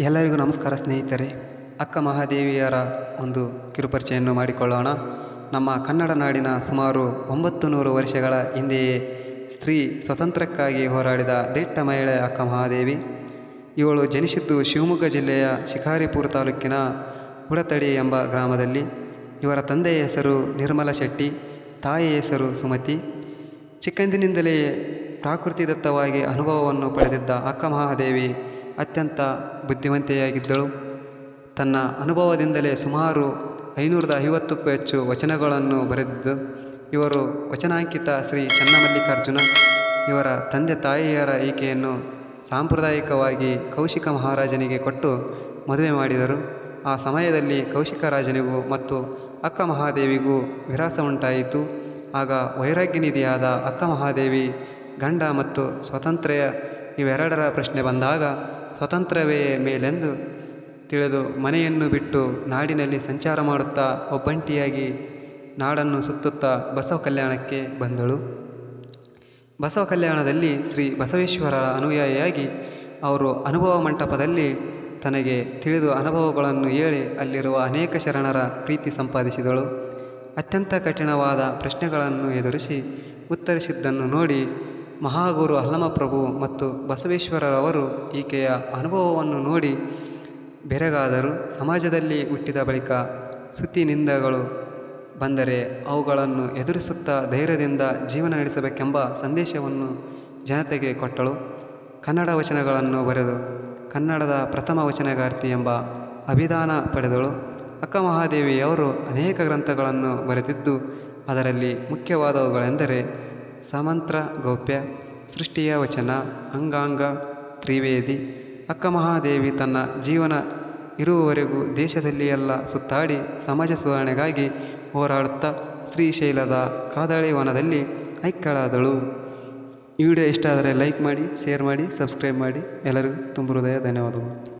ಎಲ್ಲರಿಗೂ ನಮಸ್ಕಾರ ಸ್ನೇಹಿತರೆ. ಅಕ್ಕ ಮಹಾದೇವಿಯರ ಒಂದು ಕಿರುಪರಿಚಯನ್ನು ಮಾಡಿಕೊಳ್ಳೋಣ. ನಮ್ಮ ಕನ್ನಡ ನಾಡಿನ ಸುಮಾರು ಒಂಬತ್ತು ನೂರು ವರ್ಷಗಳ ಹಿಂದೆಯೇ ಸ್ತ್ರೀ ಸ್ವತಂತ್ರಕ್ಕಾಗಿ ಹೋರಾಡಿದ ದಿಟ್ಟ ಮಹಿಳೆ ಅಕ್ಕ ಮಹಾದೇವಿ. ಇವಳು ಜನಿಸಿದ್ದು ಶಿವಮೊಗ್ಗ ಜಿಲ್ಲೆಯ ಶಿಕಾರಿಪುರ ತಾಲೂಕಿನ ಹುಡತಡಿ ಎಂಬ ಗ್ರಾಮದಲ್ಲಿ. ಇವರ ತಂದೆಯ ಹೆಸರು ನಿರ್ಮಲ ಶೆಟ್ಟಿ, ತಾಯಿಯ ಹೆಸರು ಸುಮತಿ. ಚಿಕ್ಕಂದಿನಿಂದಲೇ ಪ್ರಾಕೃತಿದತ್ತವಾಗಿ ಅನುಭವವನ್ನು ಪಡೆದಿದ್ದ ಅಕ್ಕ ಮಹಾದೇವಿ ಅತ್ಯಂತ ಬುದ್ಧಿವಂತೆಯಾಗಿದ್ದಳು. ತನ್ನ ಅನುಭವದಿಂದಲೇ ಸುಮಾರು ಐನೂರದ ಐವತ್ತಕ್ಕೂ ಹೆಚ್ಚು ವಚನಗಳನ್ನು ಬರೆದಿದ್ದು, ಇವರು ವಚನಾಂಕಿತ ಶ್ರೀ ಚನ್ನಮಲ್ಲಿಕಾರ್ಜುನ, ಇವರ ತಂದೆ ತಾಯಿಯರ ಈಕೆಯನ್ನು ಸಾಂಪ್ರದಾಯಿಕವಾಗಿ ಕೌಶಿಕ ಮಹಾರಾಜನಿಗೆ ಕೊಟ್ಟು ಮದುವೆ ಮಾಡಿದರು. ಆ ಸಮಯದಲ್ಲಿ ಕೌಶಿಕ ರಾಜನಿಗೂ ಮತ್ತು ಅಕ್ಕ ಮಹಾದೇವಿಗೂ ವಿರಾಸ ಉಂಟಾಯಿತು. ಆಗ ವೈರಾಗ್ಯನಿಧಿಯಾದ ಅಕ್ಕ ಮಹಾದೇವಿ ಗಂಡ ಮತ್ತು ಸ್ವಾತಂತ್ರ್ಯ ಇವೆರಡರ ಪ್ರಶ್ನೆ ಬಂದಾಗ ಸ್ವತಂತ್ರವೇ ಮೇಲೆಂದು ತಿಳಿದು ಮನೆಯನ್ನು ಬಿಟ್ಟು ನಾಡಿನಲ್ಲಿ ಸಂಚಾರ ಮಾಡುತ್ತಾ ಒಬ್ಬಂಟಿಯಾಗಿ ನಾಡನ್ನು ಸುತ್ತುತ್ತಾ ಬಸವ ಕಲ್ಯಾಣಕ್ಕೆ ಬಂದಳು. ಬಸವ ಕಲ್ಯಾಣದಲ್ಲಿ ಶ್ರೀ ಬಸವೇಶ್ವರರ ಅನುಯಾಯಿಯಾಗಿ ಅವರು ಅನುಭವ ಮಂಟಪದಲ್ಲಿ ತನಗೆ ತಿಳಿದು ಅನುಭವಗಳನ್ನು ಹೇಳಿ ಅಲ್ಲಿರುವ ಅನೇಕ ಶರಣರ ಪ್ರೀತಿ ಸಂಪಾದಿಸಿದಳು. ಅತ್ಯಂತ ಕಠಿಣವಾದ ಪ್ರಶ್ನೆಗಳನ್ನು ಎದುರಿಸಿ ಉತ್ತರಿಸಿದ್ದನ್ನು ನೋಡಿ ಮಹಾಗುರು ಹಲಮಪ್ರಭು ಮತ್ತು ಬಸವೇಶ್ವರರವರು ಈಕೆಯ ಅನುಭವವನ್ನು ನೋಡಿ ಬೆರಗಾದರು. ಸಮಾಜದಲ್ಲಿ ಹುಟ್ಟಿದ ಬಳಿಕ ಸುತ್ತಿನಿಂದಗಳು ಬಂದರೆ ಅವುಗಳನ್ನು ಎದುರಿಸುತ್ತಾ ಧೈರ್ಯದಿಂದ ಜೀವನ ನಡೆಸಬೇಕೆಂಬ ಸಂದೇಶವನ್ನು ಜನತೆಗೆ ಕೊಟ್ಟಳು. ಕನ್ನಡ ವಚನಗಳನ್ನು ಬರೆದು ಕನ್ನಡದ ಪ್ರಥಮ ವಚನಗಾರ್ತಿ ಎಂಬ ಅಭಿದಾನ ಪಡೆದಳು. ಅಕ್ಕ ಮಹಾದೇವಿಯವರು ಅನೇಕ ಗ್ರಂಥಗಳನ್ನು ಬರೆದಿದ್ದು ಅದರಲ್ಲಿ ಮುಖ್ಯವಾದವುಗಳೆಂದರೆ ಸಮಂತ್ರ, ಗೌಪ್ಯ, ಸೃಷ್ಟಿಯ ವಚನ, ಅಂಗಾಂಗ, ತ್ರಿವೇದಿ, ಅಕ್ಕ ಮಹಾದೇವಿ ತನ್ನ ಜೀವನ ಇರುವವರೆಗೂ ದೇಶದಲ್ಲಿ ಎಲ್ಲ ಸುತ್ತಾಡಿ ಸಮಾಜ ಸುಧಾರಣೆಗಾಗಿ ಹೋರಾಡುತ್ತಾ ಶ್ರೀಶೈಲದ ಕಾದಾಳಿ ವನದಲ್ಲಿ ಐಕ್ಯಳಾದಳು. ಈ ವಿಡಿಯೋ ಇಷ್ಟ ಆದರೆ ಲೈಕ್ ಮಾಡಿ, ಶೇರ್ ಮಾಡಿ, ಸಬ್ಸ್ಕ್ರೈಬ್ ಮಾಡಿ. ಎಲ್ಲರಿಗೂ ತುಂಬ ಹೃದಯ ಧನ್ಯವಾದಗಳು.